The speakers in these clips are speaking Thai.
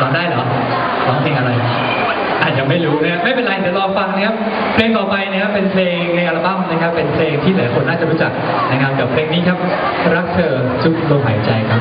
ร้องได้เหรอร้องเพลงอะไร อาจจะไม่รู้นะไม่เป็นไรเดี๋ยวรอฟังนะครับเพลงต่อไปนะครับเป็นเพลงในอัลบั้มนะครับ เป็นเพลงที่หลายคนน่าจะรู้จักนะครับกับเพลงนี้ครับ รักเธอจุกลมหายใจครับ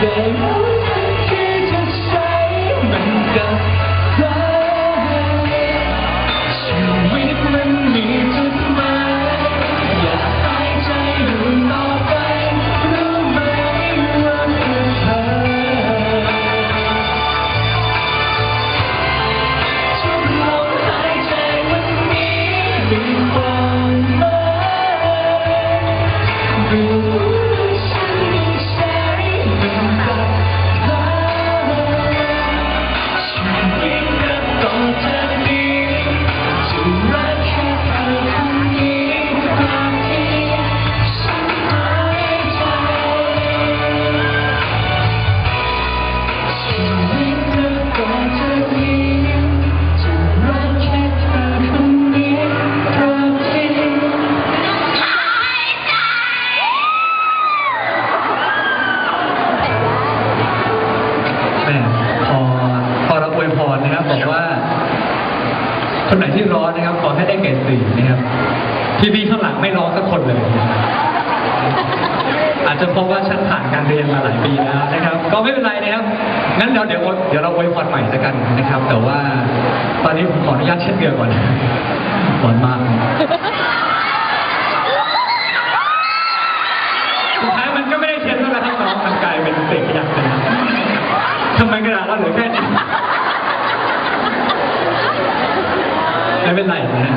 ได้รู้ที่จะใช้ คนไหนที่ร้อนนะครับ ขอให้ได้เกรดสี่นะครับ พี่พี่ข้างหลังไม่ร้อนสักคนเลย อาจจะเพราะว่าฉันผ่านการเรียนมาหลายปีแล้วนะครับ ก็ไม่เป็นไรนะครับงั้นเดี๋ยวเดี๋ยวเดี๋ยวเราไว้พอดใหม่สักกันนะครับ แต่ว่าตอนนี้ผมขออนุญาตเช็ดเกลือก่อนร้อนมากสุดท้ายมันก็ไม่ได้เช็ดแล้วนะครับน้องมันกลายเป็นเศษขยะไปทำไมกระดาษเราเหลือแค่ะ